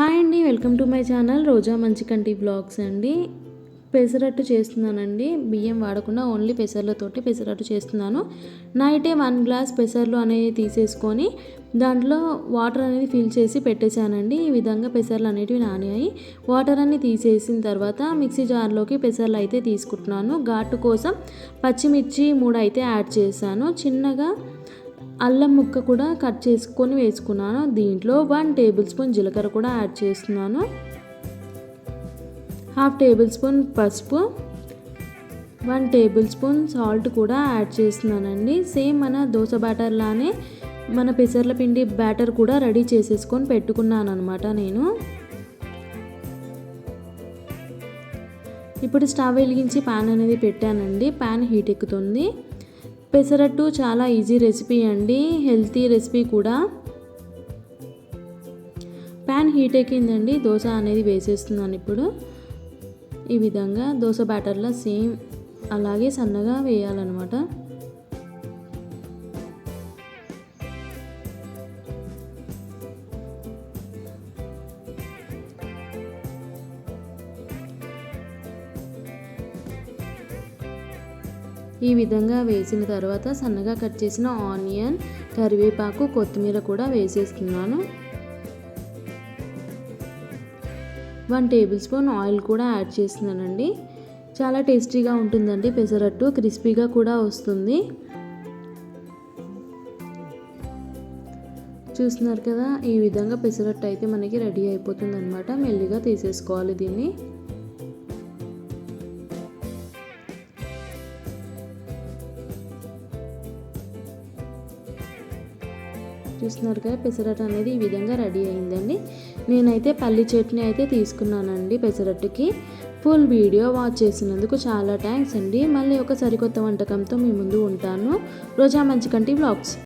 Hi అండి welcome to my channel Roja మంచి కంటి బ్లాగ్స్ అండి. పెసరట్టు చేస్తున్నానండి. బియ్యం వాడకుండా ఓన్లీ పెసర్లతోటి పెసరట్టు చేస్తున్నాను. నైటే వన్ గ్లాస్ పెసర్లు అనేవి తీసేసుకొని దాంట్లో వాటర్ అనేది ఫిల్ చేసి పెట్టేశానండి. ఈ విధంగా పెసర్లు అనేటివి నానాయి వాటర్ అన్ని తీసేసిన తర్వాత మిక్సీ జార్లోకి పెసర్లు అయితే తీసుకుంటున్నాను. ఘాటు కోసం పచ్చిమిర్చి మూడు అయితే యాడ్ చేశాను. చిన్నగా అల్లం ముక్క కూడా కట్ చేసుకొని వేసుకున్నాను. దీంట్లో వన్ టేబుల్ స్పూన్ జీలకర్ర కూడా యాడ్ చేస్తున్నాను. హాఫ్ టేబుల్ స్పూన్ పసుపు వన్ టేబుల్ స్పూన్ సాల్ట్ కూడా యాడ్ చేస్తున్నానండి. సేమ్ మన దోశ బ్యాటర్ లానే మన పెసర్ల పిండి బ్యాటర్ కూడా రెడీ చేసేసుకొని పెట్టుకున్నాను అనమాట నేను. ఇప్పుడు స్టవ్ వెలిగించి ప్యాన్ అనేది పెట్టానండి. ప్యాన్ హీట్ ఎక్కుతుంది. పెసరట్టు చాలా ఈజీ రెసిపీ అండి హెల్తీ రెసిపీ కూడా. ప్యాన్ హీట్ ఎక్కిందండి దోశ అనేది వేసేస్తున్నాను ఇప్పుడు. ఈ విధంగా దోశ బ్యాటర్లో సేమ్ అలాగే సన్నగా వేయాలన్నమాట. ఈ విధంగా వేసిన తర్వాత సన్నగా కట్ చేసిన ఆనియన్ కరివేపాకు కొత్తిమీర కూడా వేసేస్తున్నాను వన్ టేబుల్ స్పూన్ ఆయిల్ కూడా యాడ్ చేస్తున్నానండి. చాలా టేస్టీగా ఉంటుందండి పెసరట్టు క్రిస్పీగా కూడా వస్తుంది. చూస్తున్నారు కదా ఈ విధంగా పెసరట్టు అయితే మనకి రెడీ అయిపోతుంది అనమాట మెల్లిగా తీసేసుకోవాలి దీన్ని. చూస్తున్నారు కదా పెసరట్టు అనేది ఈ విధంగా రెడీ అయిందండి. నేనైతే పల్లి చట్నీ అయితే తీసుకున్నానండి పెసరట్టుకి. ఫుల్ వీడియో వాచ్ చేసినందుకు చాలా థ్యాంక్స్ అండి. మళ్ళీ ఒక సరికొత్త వంటకంతో మీ ముందు ఉంటాను. రోజా మంచి కంటి బ్లాగ్స్.